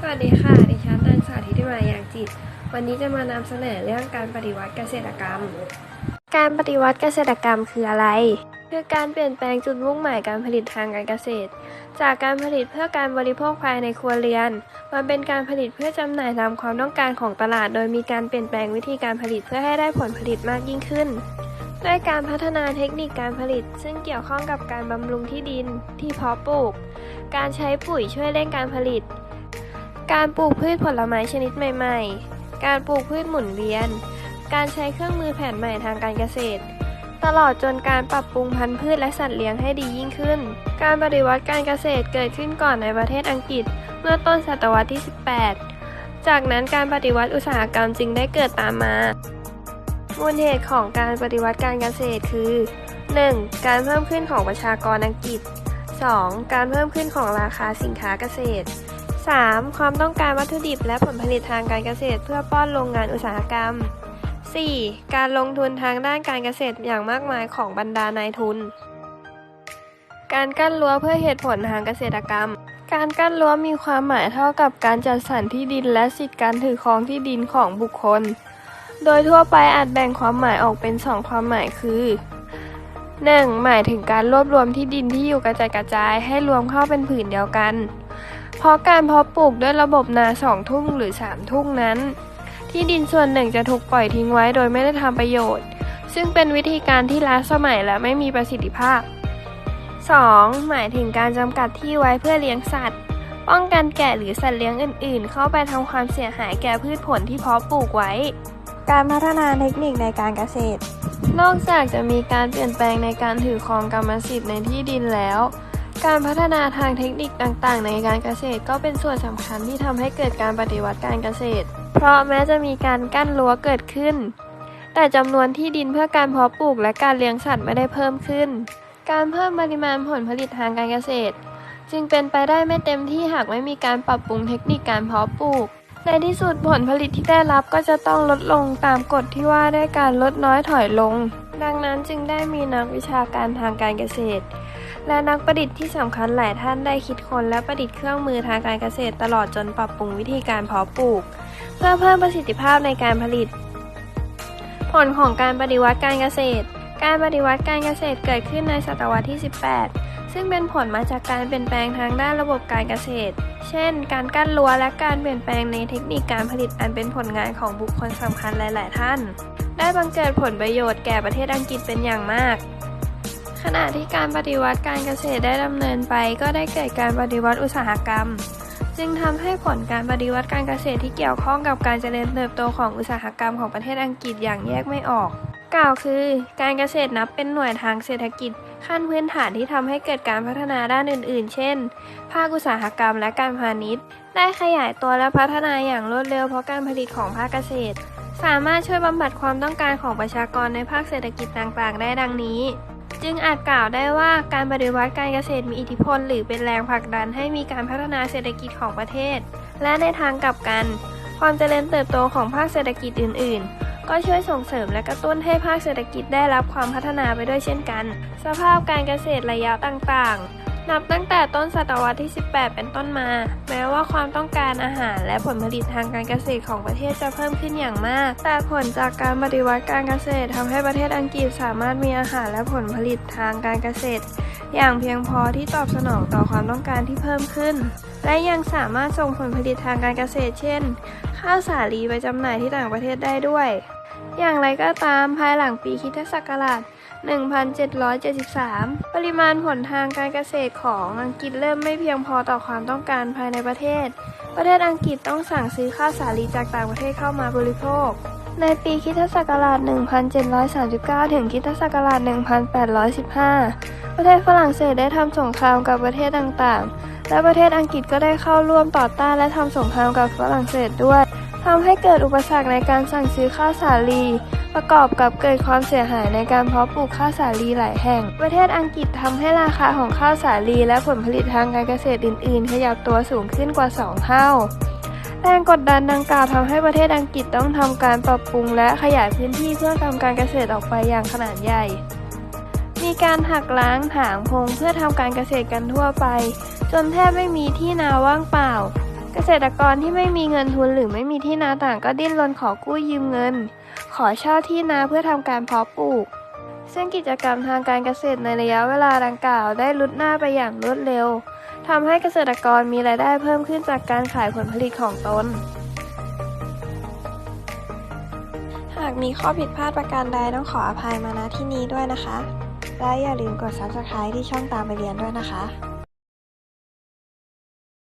สวัสดีค่ะ ดิฉันนางสาวธิติมายางจิต วันนี้จะมานำเสนอเรื่องการปฏิวัติเกษตรกรรม การปฏิวัติเกษตรกรรมคืออะไร คือการเปลี่ยนแปลงจุดมุ่งหมายการผลิตทางการเกษตร จากการผลิตเพื่อการบริโภคภายในครัวเรือน มาเป็นการผลิตเพื่อจำหน่ายตามความต้องการของตลาด โดยมีการเปลี่ยนแปลงวิธีการผลิตเพื่อให้ได้ผลผลิตมากยิ่งขึ้นด้วยการพัฒนาเทคนิคการผลิต ซึ่งเกี่ยวข้องกับการบำรุงที่ดินที่เพาะปลูก การใช้ปุ๋ยช่วยเร่งการผลิต การปลูกพืชผลไม้ชนิดใหม่ ๆ การปลูกพืชหมุนเวียน การใช้เครื่องมือแผนใหม่ทางการเกษตร ตลอดจนการปรับปรุงพันธุ์พืชและสัตว์เลี้ยงให้ดียิ่งขึ้น การปฏิวัติการเกษตรเกิดขึ้นก่อนในประเทศอังกฤษ เมื่อต้นศตวรรษที่ 18 จากนั้นการปฏิวัติอุตสาหกรรมจึงได้เกิดตามมา มูลเหตุของการปฏิวัติการเกษตรคือ 1. การเพิ่มขึ้นของประชากรอังกฤษ 2. การเพิ่มขึ้นของราคาสินค้าเกษตร 3. ความต้องการวัตถุดิบและผลผลิตทางการเกษตร เพื่อป้อนโรงงานอุตสาหกรรม 4. การลงทุนทางด้านการเกษตรอย่างมากมายของบรรดานายทุน การกั้นรั้วเพื่อเหตุผลทางเกษตรกรรม การกั้นรั้วมีความหมายเท่ากับการจัดสรรที่ดินและสิทธิการถือครองที่ดินของบุคคล โดยทั่วไปอาจแบ่งความหมายออกเป็นสองความหมายคือ 1. หมายถึงการรวบรวมที่ดินที่อยู่กระจายกระจายให้รวมเข้าเป็นผืนเดียวกัน เพราะการเพาะปลูกด้วยระบบนาสองทุ่งหรือสามทุ่งนั้น ที่ดินส่วนหนึ่งจะถูกปล่อยทิ้งไว้โดยไม่ได้ทำประโยชน์ ซึ่งเป็นวิธีการที่ล้าสมัยและไม่มีประสิทธิภาพ 2. หมายถึงการจำกัดที่ไว้เพื่อเลี้ยงสัตว์ ป้องกันแกะหรือสัตว์เลี้ยงอื่น ๆ เข้าไปทำความเสียหายแก่พืชผลที่เพาะปลูกไว้ การพัฒนาเทคนิคในการเกษตร นอกจากจะมีการเปลี่ยนแปลงในการถือครองกรรมสิทธิ์ในที่ดินแล้ว การพัฒนาทางเทคนิคต่างๆ ในการเกษตรก็เป็นส่วนสำคัญที่ทำให้เกิดการปฏิวัติการเกษตร เพราะแม้จะมีการกั้นรั้วเกิดขึ้น แต่จำนวนที่ดินเพื่อการเพาะปลูกและการเลี้ยงสัตว์ไม่ได้เพิ่มขึ้น การเพิ่มปริมาณผลผลิตทางการเกษตร จึงเป็นไปได้ไม่เต็มที่หากไม่มีการปรับปรุงเทคนิคการเพาะปลูก ในที่สุดผลผลิตที่ได้รับก็จะต้องลดลงตามกฎที่ว่าด้วยการลดน้อยถอยลง ดังนั้นจึงได้มีนักวิชาการทางการเกษตร และนักประดิษฐ์ที่สำคัญหลายท่านได้คิดค้นและประดิษฐ์เครื่องมือทางการเกษตรตลอดจนปรับปรุงวิธีการเพาะปลูก เพื่อเพิ่มประสิทธิภาพในการผลิต ผลของการปฏิวัติการเกษตร การปฏิวัติการเกษตรเกิดขึ้นในศตวรรษที่ 18 ซึ่งเป็นผลมาจากการเปลี่ยนแปลงทางด้านระบบการเกษตร เช่น การกั้นรั้วและการเปลี่ยนแปลงในเทคนิคการผลิตอันเป็นผลงานของบุคคลสำคัญหลาย ๆ ท่าน ได้บังเกิดผลประโยชน์แก่ประเทศอังกฤษเป็นอย่างมาก ขณะที่การปฏิวัติการเกษตรได้ดำเนินไป ก็ได้เกิดการปฏิวัติอุตสาหกรรม จึงทำให้ผลการปฏิวัติการเกษตรที่เกี่ยวข้องกับการเจริญเติบโตของอุตสาหกรรมของประเทศอังกฤษอย่างแยกไม่ออก กล่าวคือ การเกษตรนับเป็นหน่วยทางเศรษฐกิจ ขั้นพื้นฐานที่ทำให้เกิดการพัฒนาด้านอื่น ๆ เช่น ภาคอุตสาหกรรมและการพาณิชย์ ได้ขยายตัวและพัฒนาอย่างรวดเร็วเพราะการผลิตของภาคเกษตร สามารถช่วยบำบัดความต้องการของประชากรในภาคเศรษฐกิจต่าง ๆ ได้ดังนี้ จึงอาจกล่าวได้ว่าการปฏิวัติการเกษตรมีอิทธิพล หรือเป็นแรงผลักดันให้มีการพัฒนาเศรษฐกิจของประเทศ และในทางกลับกัน ความเจริญเติบโตของภาคเศรษฐกิจอื่น ๆ ก็ช่วยส่งเสริมและกระตุ้นให้ภาคเศรษฐกิจได้รับความพัฒนาไปด้วยเช่นกัน สภาพการเกษตรระยะต่าง ๆ นับตั้งแต่ต้นศตวรรษที่ 18 เป็นต้นมา แม้ว่าความต้องการอาหารและผลผลิตทางการเกษตรของประเทศจะเพิ่มขึ้นอย่างมาก แต่ผลจากการปฏิวัติการเกษตรทำให้ประเทศอังกฤษสามารถมีอาหารและผลผลิตทางการเกษตร อย่างเพียงพอที่ตอบสนองต่อความต้องการที่เพิ่มขึ้น และยังสามารถส่งผลผลิตทางการเกษตร เช่น ข้าวสาลีไปจำหน่ายที่ต่างประเทศได้ด้วย อย่างไรก็ตามภายหลังปีคริสตศักราช 1773 ปริมาณผลทางการเกษตรของอังกฤษเริ่มไม่เพียงพอต่อความต้องการภายในประเทศ ประเทศอังกฤษต้องสั่งซื้อข้าวสาลีจากต่างประเทศเข้ามาบริโภค ในปีคริสตศักราช 1739 ถึงคริสตศักราช 1815 ประเทศฝรั่งเศสได้ทำสงครามกับประเทศต่างๆ และประเทศอังกฤษก็ได้เข้าร่วมต่อต้านและทำสงครามกับฝรั่งเศสด้วย ทำให้เกิดอุปสรรคในการสั่งซื้อข้าวสาลี ประกอบกับเกิดความเสียหายในการเพาะปลูกข้าวสาลีหลายแห่ง ประเทศอังกฤษทำให้ราคาของข้าวสาลีและผลผลิตทางการเกษตรอื่นๆ ขยับตัวสูงขึ้นกว่า 2 เท่าแรงกดดันดังกล่าวทำให้ประเทศอังกฤษต้องทำการปรับปรุงและขยายพื้นที่เพื่อทำการเกษตรออกไปอย่างขนาดใหญ่ มีการหักล้างถางพงเพื่อทำการเกษตรกันทั่วไป จนแทบไม่มีที่นาว่างเปล่า เกษตรกรที่ไม่มีเงินทุนหรือไม่มีที่นาต่างก็ดิ้นรนขอกู้ยืมเงิน ขอเช่าที่นาเพื่อทำการเพาะปลูก ซึ่งกิจกรรมทางการเกษตรในระยะเวลาดังกล่าวได้ลุดหน้าไปอย่างรวดเร็วทำให้เกษตรกรมีรายได้เพิ่มขึ้นจากการขายผลผลิตของตน หากมีข้อผิดพลาดประการใดต้องขออภัยมาณที่นี้ด้วยนะคะ และอย่าลืมกด subscribe ที่ช่องตามไปเรียนด้วยนะคะ